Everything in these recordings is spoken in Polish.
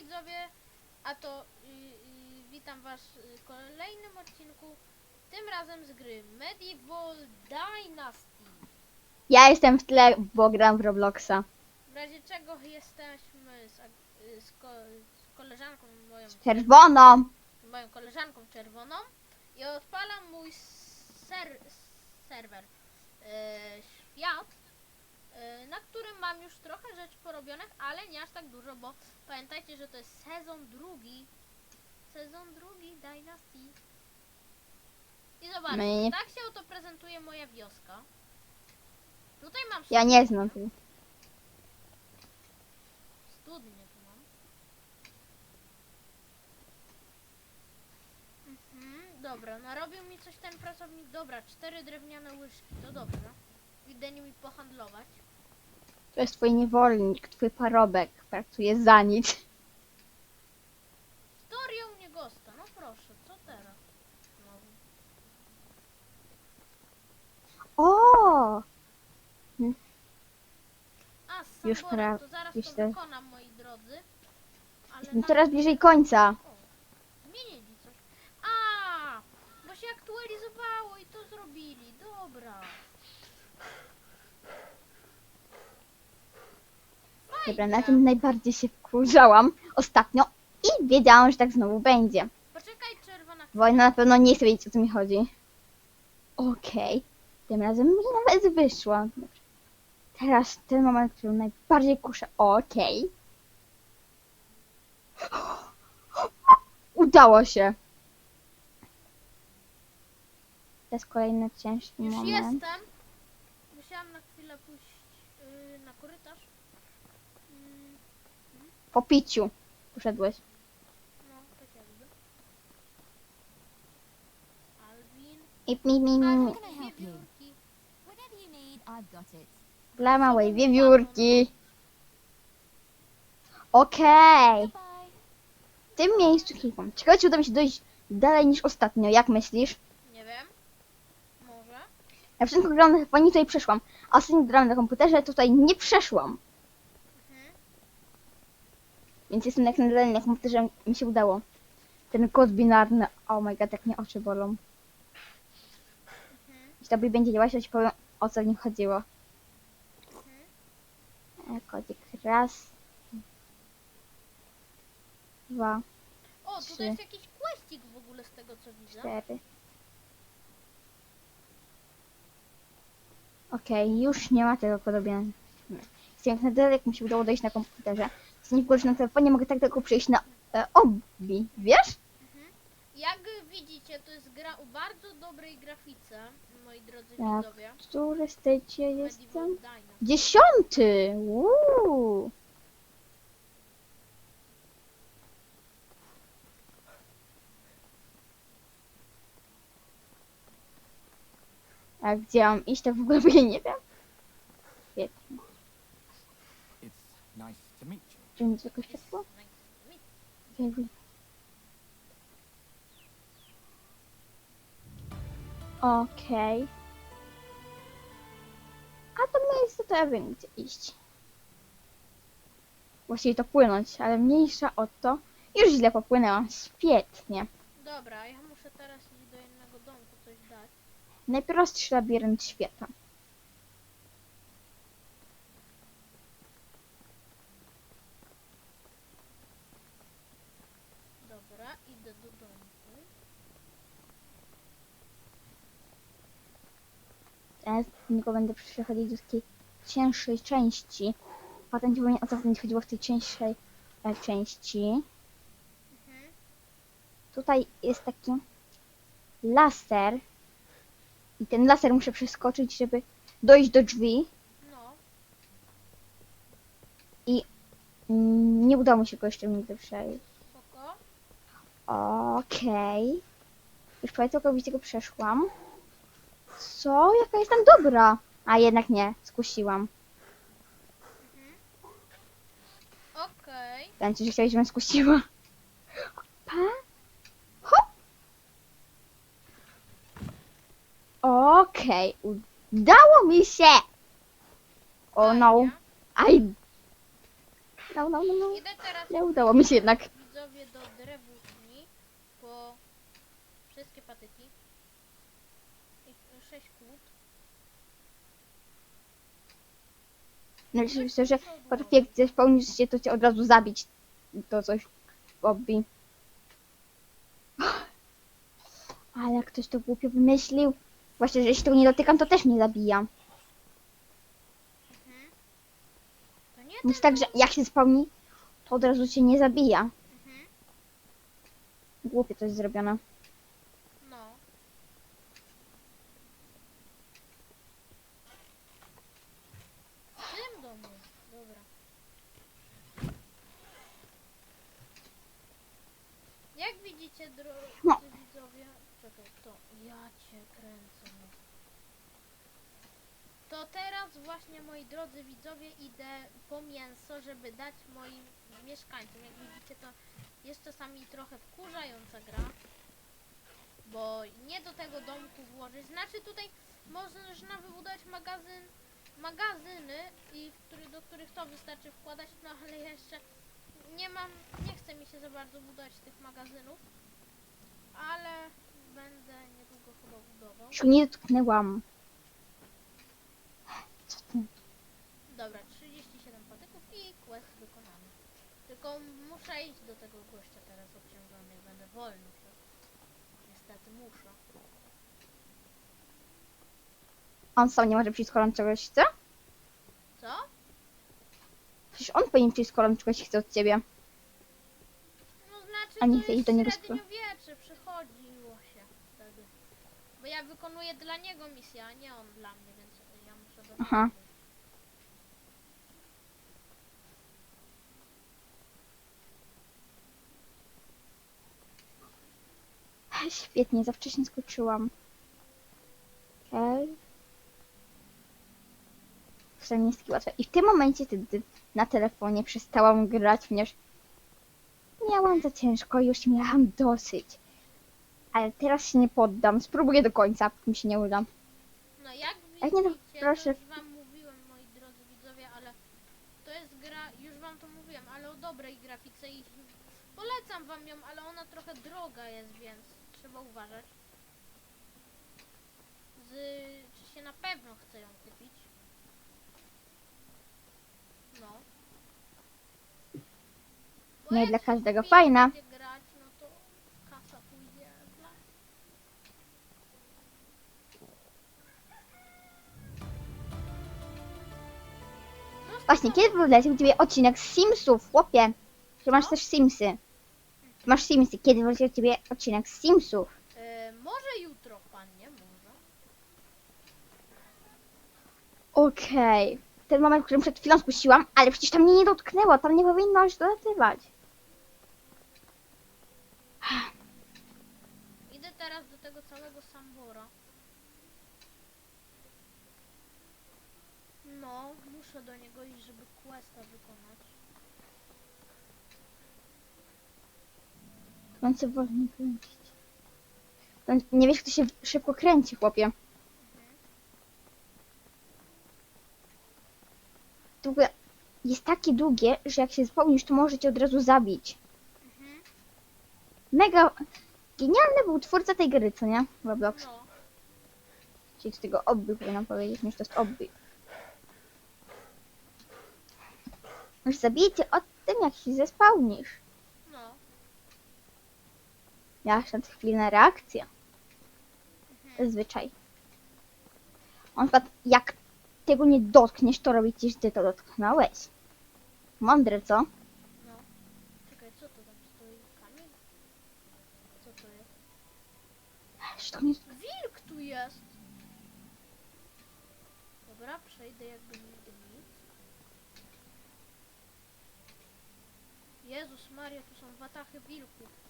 widzowie, a to y, y, witam was w kolejnym odcinku, tym razem z gry Medieval Dynasty. Ja jestem w tle, bo gram w Robloxa. W razie czego jesteśmy z, Ag- z, ko, z koleżanką moją, Czerwoną. moją koleżanką czerwoną i odpalam mój ser, serwer e, świat, na którym mam już trochę rzeczy porobionych, ale nie aż tak dużo, bo pamiętajcie, że to jest sezon drugi. Sezon drugi Dynasty. I zobaczcie, My nie- tak się oto prezentuje moja wioska. Tutaj mam Ja nie znam tego. Studnie tu mam. Mhm, dobra, narobił mi coś ten pracownik. Dobra, cztery drewniane łyżki, to dobrze. Idę nimi pohandlować. To jest twój niewolnik, twój parobek. Pracuje za nic. Historia u niegosta, no proszę, co teraz? Znowu. O! A, z Już Samborem, pra- to zaraz już to te- wykonam, moi drodzy. Ale No Coraz bliżej końca. O, zmienili coś. A, bo się aktualizowało i to zrobili, dobra. Dobra, na tym najbardziej się wkurzałam ostatnio i wiedziałam, że tak znowu będzie. Poczekaj, czerwona Wojna na pewno nie chce wiedzieć, o co mi chodzi. Okej. Tym razem mi nawet wyszło. Teraz ten moment, który najbardziej kuszę. Okej. Udało się. To jest kolejny ciężki Już moment. jestem. Musiałam na chwilę pójść yy, na korytarz. Mm, Po piciu poszedłeś. no, tak jakby. Alvin. I mi, mi, mi, mi. Can I help you? wiewiórki. Whatever you need, I've got it. Dla małej wiewiórki. Okej. Goodbye. W tym miejscu klikam. Ciekawe, czy uda mi się dojść dalej niż ostatnio. Jak myślisz? Nie wiem. Może. Na początku grałam na telefonie, tutaj przeszłam. A ostatnio grałam na komputerze, tutaj nie przeszłam. Więc jestem jak na dalej na komputerze mi się udało. Ten kod binarny, oh my god, jak mnie oczy bolą. Mhm. Jeśli to będzie działać, to ci powiem o co w nim chodziło. Mhm. E, Kodzik raz. Dwa, O, Trzy. tutaj jest jakiś questik w ogóle z tego co widzę. cztery. Okej, już nie ma tego podobienia. Jestem jak na dalej, jak mi się udało dojść na komputerze. Że na telefonie mogę tak tylko przejść na e, obi, wiesz? Mhm. Jak widzicie, to jest gra o bardzo dobrej grafice, moi drodzy Tak. widzowie. Który stecie Medieval jestem? Dynasty. Dziesiąty! Uuu. A gdzie mam iść, to w ogóle nie wiem. Świetnie. It's nice to meet you. Czy mi jakoś ciepło? Okej. Okej. A to miejsce to ja wiem gdzie iść. Właściwie to płynąć, ale mniejsza o to. Już źle popłynęłam. Świetnie. Dobra, ja muszę teraz iść do innego domku coś dać. Najprostszy labirynt świata. Dobra, idę do domku. Teraz tylko będę przechodzić do takiej cięższej części. Potem ci powiem o co będzie chodziło w tej cięższej e, części. Mhm. Tutaj jest taki laser. I ten laser muszę przeskoczyć, żeby dojść do drzwi. No, Mm, Nie udało mi się go jeszcze nigdy przejść. spoko. Okej. Już prawie całkowicie go przeszłam. Co? Jaka jest tam dobra? A jednak nie, skusiłam. Okej. Znaczy, że chciałeś, żebym skusiła. Pa? Hop. Okej, udało mi się! O no, fajnie. I No, no, no, no. Idę teraz Nie udało mi się jednak. widzowie do drewutni po wszystkie patyki. I sześć kłód. No i myślę, że coś spełnisz się, to cię od razu zabić. To coś Bobby. Ale jak ktoś to głupio wymyślił. Właśnie, że jeśli tego nie dotykam, to też mnie zabija. Mhm. To nie Więc tak, że jak się spełni, to od razu cię nie zabija. Mhm. Głupie to jest zrobione. No. W tym domu. Dobra. Jak widzicie, drodzy No. widzowie... Czekaj, to ja cię kręcę. no. To teraz właśnie, drodzy widzowie, idę po mięso, żeby dać moim mieszkańcom. Jak widzicie, to jest czasami trochę wkurzająca gra bo nie do tego domku włożyć. Znaczy tutaj można wybudować magazyn, magazyny, i który, do których to wystarczy wkładać, no ale jeszcze nie mam, nie chce mi się za bardzo budować tych magazynów, ale będę niedługo chyba budował. Już nie dotknęłam. Co ty? Dobra, 37 patyków i quest wykonany. Tylko muszę iść do tego gościa teraz obciążony i będę wolny. Niestety muszę. On sam nie może przyjść, skoro on czegoś chce? Co? Przecież on powinien przyjść, skoro on czegoś chce od ciebie. No znaczy A nie chce iść do niego średniowiecze, przychodziło się wtedy. Bo ja wykonuję dla niego misję, a nie on dla mnie, więc ja muszę do Aha. Świetnie, za wcześnie skoczyłam. Okej. Wcale nie jest łatwe. I w tym momencie wtedy na telefonie przestałam grać, ponieważ miałam za ciężko i już miałam dosyć. Ale teraz się nie poddam. Spróbuję do końca, mi się nie uda. No jak Jak nie, to widzicie, proszę. to już wam mówiłem, moi drodzy widzowie, ale to jest gra, już wam to mówiłem, ale o dobrej grafice i polecam wam ją, ale ona trochę droga jest, więc trzeba uważać. Z, czy się na pewno chce ją kupić? No. Bo Nie jak dla się każdego kupi i fajna. będzie grać, no to kasa pójdzie dla... Właśnie, kiedy wyleciał u ciebie odcinek z Simsów, chłopie? Czy masz też Simsy? Masz Simsy, kiedy wyleciał u ciebie odcinek z Simsów? E, może jutro, panie, może. Okej. Ten moment, w którym przed chwilą spuściłam, ale przecież tam mnie nie dotknęło, tam nie powinno już dolatywać. Idę teraz do tego całego Sambora. No, muszę do niego iść, żeby questa wykonać. On wolno kręcić. On, nie wiesz, kto się szybko kręci, chłopie. To w ogóle jest takie długie, że jak się spełnisz, to może cię od razu zabić. Mhm. Mega genialny był twórca tej gry, co nie? Roblox. No, Czyli z tego obby powinnam powiedzieć, niż to jest obby. Już zabijecie od tym, jak się zespałnisz. Miałaś na chwilę reakcję. Mhm. Zazwyczaj. On przykład, jak tego nie dotkniesz, to robi ci, że ty to dotknąłeś. Mądre, co? No. Czekaj, co to tam stoi? Kamień? Co to jest? To nie... Wilk tu jest! Dobra, przejdę jakby nigdy nic. Jezus Maria, tu są watachy wilków.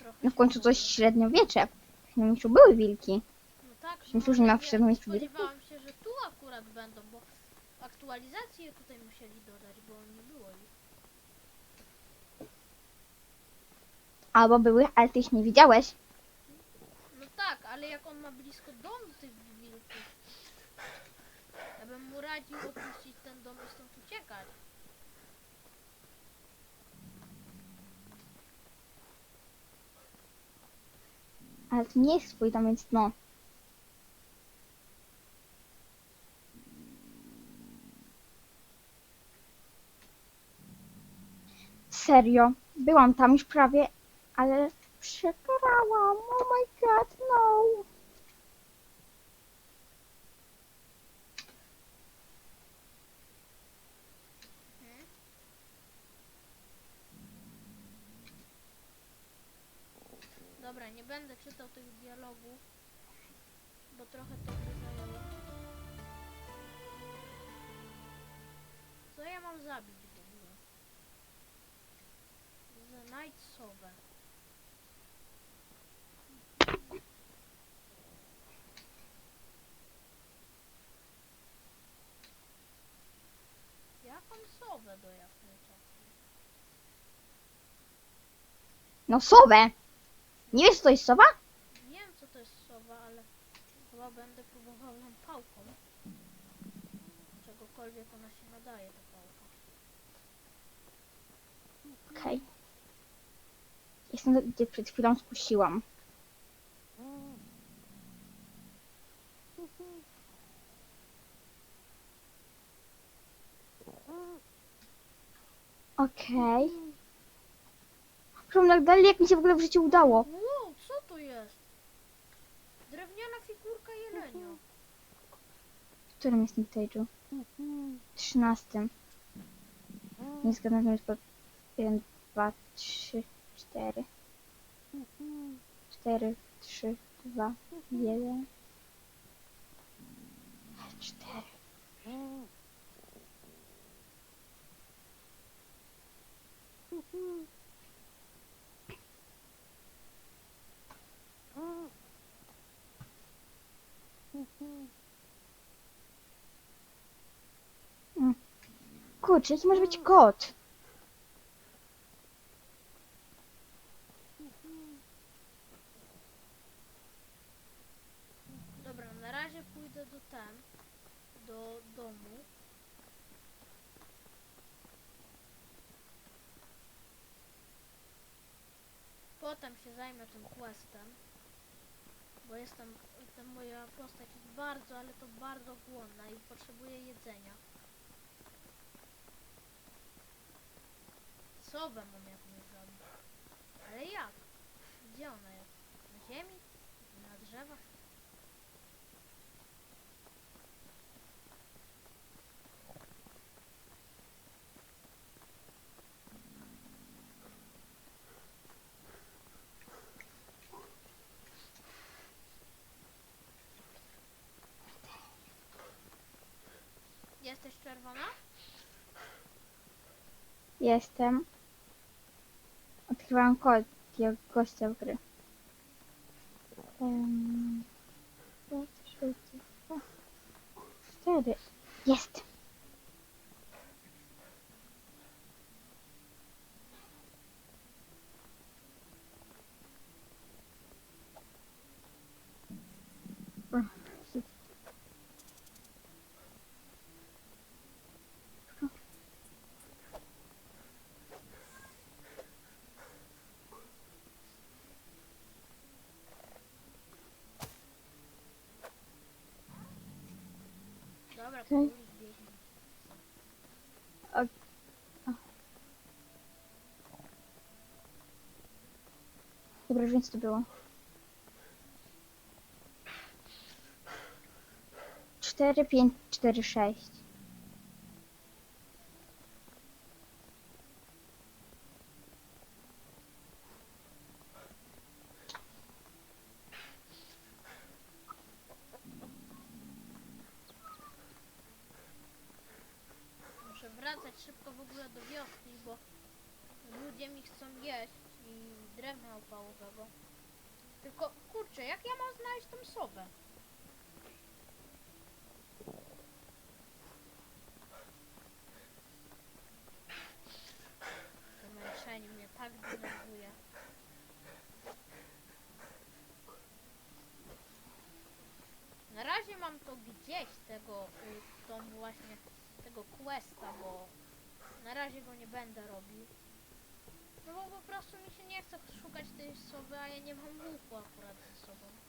Trochę No w końcu coś średniowiecze. W średniowieczu były wilki. No tak, Myślę, że nie ma w ale średniowieczu ja wilków. Spodziewałam się, że tu akurat będą, bo aktualizacje tutaj musieli dodać, bo nie było ich. Albo były, ale ty ich nie widziałeś. No tak, ale jak on ma blisko domu tych wilków, ja bym mu radził opuścić ten dom i stąd uciekać. Ale to nie jest swój dom, więc no. Serio, byłam tam już prawie, ale przegrałam. Oh my god, no. Hmm? Dobra, nie będę czytał tych dialogów, bo trochę to by zajęło. Co ja mam zabić w ogóle? Night Sowę. Jaką do? No sowę. Nie wiesz co to jest sowa? Wiem co to jest sowa, ale chyba będę próbował ją pałką. Czegokolwiek ona się nadaje, ta pałka. Okej. Jestem gdzie przed chwilą skusiłam. Okej. Okay. dalej, jak mi się w ogóle w życiu udało. Wow, co to jest? Drewniana figurka jelenia. W którym jestem stage'u? 13. Nie zgadzam się, jest po 1, 2, 3, 4. 4, 3, 2, 1. 4. Kurczę, jaki może być kod? Dobra, na razie pójdę do ten, do domu. Potem się zajmę tym questem, bo jestem, ta moja postać jest bardzo, ale to bardzo głodna i potrzebuje jedzenia. Sowę mam jakąś zabić. Ale jak? Gdzie ona jest? Na ziemi? Na drzewach? Jesteś czerwona? Jestem. Jak gościa w gry. Um, dwa, trzy, dwa, cztery. Jest! Dobra, Okej. król biegnie. Dobra, więc to było. Cztery, pięć, cztery, sześć. Muszę wracać szybko w ogóle do wioski, bo ludzie mi chcą jeść i drewna opałowego. Tylko kurczę, jak tą sowę? To męczenie mnie tak denerwuje. Na razie mam to gdzieś tego, y, tą właśnie tego questa, bo na razie go nie będę robił. No bo po prostu mi się nie chce szukać tej sowy, a ja nie mam łuku akurat ze sobą.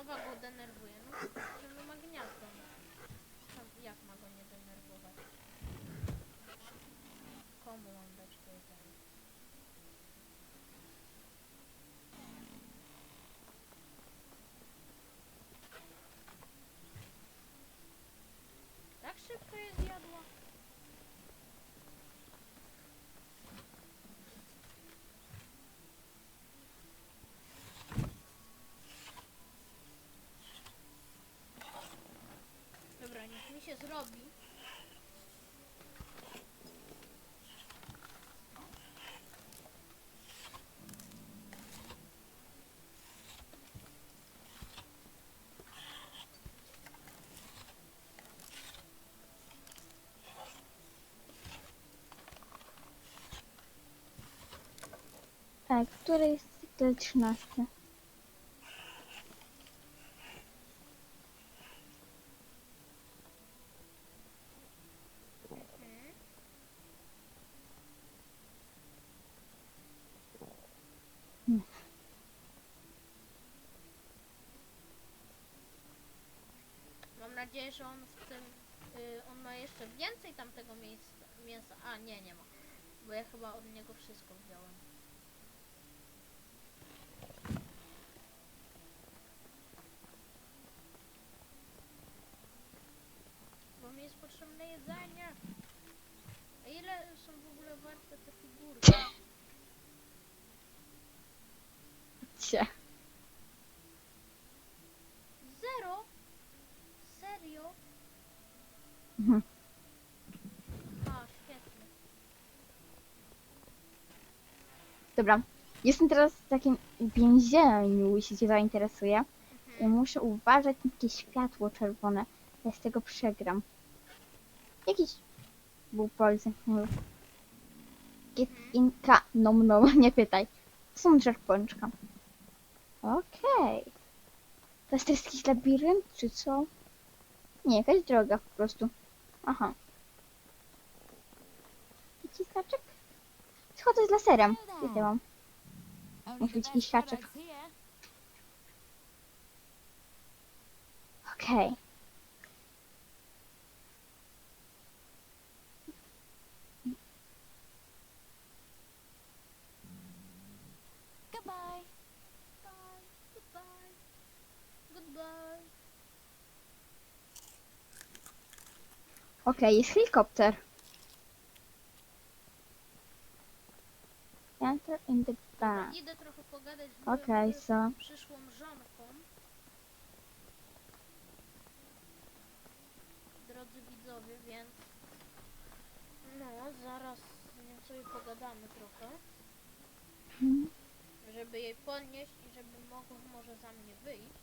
Ta sowa go denerwuje, no że ma gniazdo. jak ma go nie denerwować? Komu mam dać to? Tak szybko je zjadła? Dobra, niech mi się zrobi. Tak, który jest cykl 13? Mhm. Hmm. Mam nadzieję, że on w tym, y, on ma jeszcze więcej tamtego miejsca, mięsa. A, nie, nie ma. Bo ja chyba od niego wszystko wziąłem. Bo mi jest potrzebne jedzenie. A ile są w ogóle warte te figurki? Cie. Zero? Serio? Mhm. A, świetnie. Dobra. Jestem teraz w takim więzieniu, jeśli cię zainteresuje. I Mhm. muszę uważać na takie światło czerwone. Bez tego przegram. Jakiś był polski. Get in ka. Nom nom, nie pytaj. Są drzew pączka. Okej. To jest teraz jakiś labirynt, czy co? Nie, jakaś droga po prostu. Aha. Naciskaczek? Schodzę z laserem. Gdzie mam? Only Musi the być jakiś haczyk. Okej. Goodbye. Okej, jest helikopter. Enter in Idę trochę pogadać z Okej, moją so. przyszłą żonką. Drodzy widzowie, więc no, zaraz z nią sobie pogadamy trochę, Mhm. żeby jej podnieść i żeby mogła może za mnie wyjść.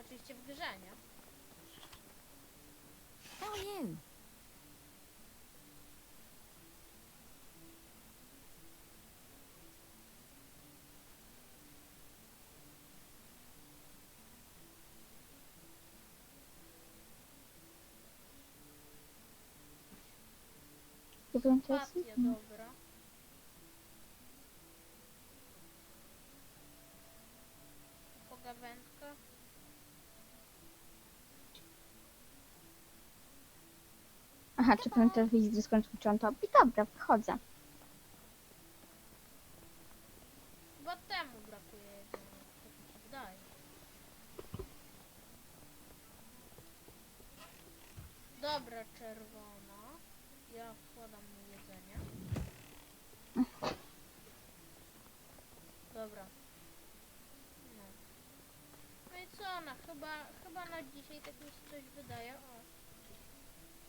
Oczywiście w grze, nie? How are you? To jest... Sympatia, dobra. Pogawędka. Aha, czy ten telewizor skończył to? I dobra, wchodzę. Chyba temu brakuje tak mi się wydaje. Dobra, czerwona. Ja wkładam mu jedzenie. Dobra. No. No i co ona? Chyba, chyba na dzisiaj tak mi się coś wydaje. O.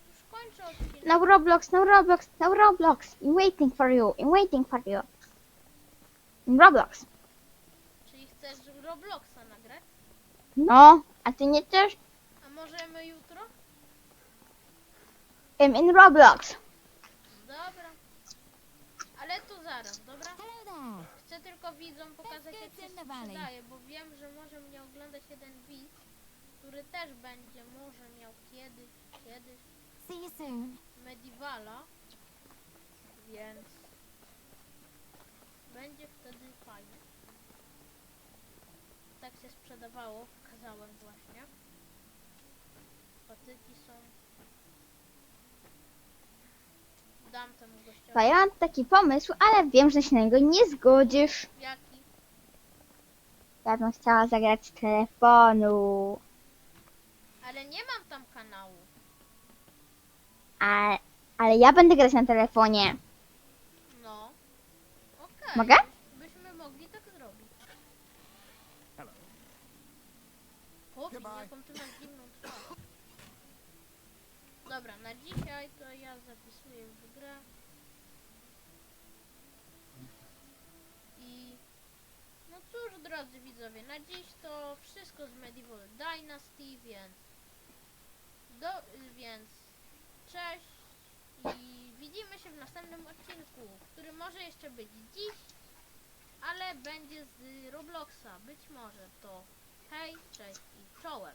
Już kończę odcinek. No Roblox, no Roblox, no Roblox. I'm waiting for you, I'm waiting for you. In Roblox. Czyli chcesz Robloxa nagrać? No, a ty nie też? A możemy jutro? I'm in Roblox. Dobra. Ale to zaraz, dobra? Hello there. Chcę tylko widzom pokazać jak się sprzedaje, bo wiem, że może mnie oglądać jeden widz, który też będzie może miał kiedyś, kiedyś See you soon. Medievala, więc będzie wtedy fajnie. Tak się sprzedawało, pokazałem właśnie. Patyki są. Dam temu gościowi. Ja mam taki pomysł, ale wiem, że się na niego nie zgodzisz. Jaki? Ja bym chciała zagrać z telefonu. Ale nie mam tam kanału. A, ale ja będę grać na telefonie. No. Okej. Mogę? byś- Byśmy mogli tak zrobić. Hello. Chłopie, Goodbye. jaką ty masz zimną twarz. Dobra, na dzisiaj to ja zapisuję w grę. I... No cóż, drodzy widzowie, na dziś to wszystko z Medieval Dynasty, więc... Do, więc... Cześć i widzimy się w następnym odcinku, który może jeszcze być dziś, ale będzie z Robloxa. Być może to hej, cześć i czołem.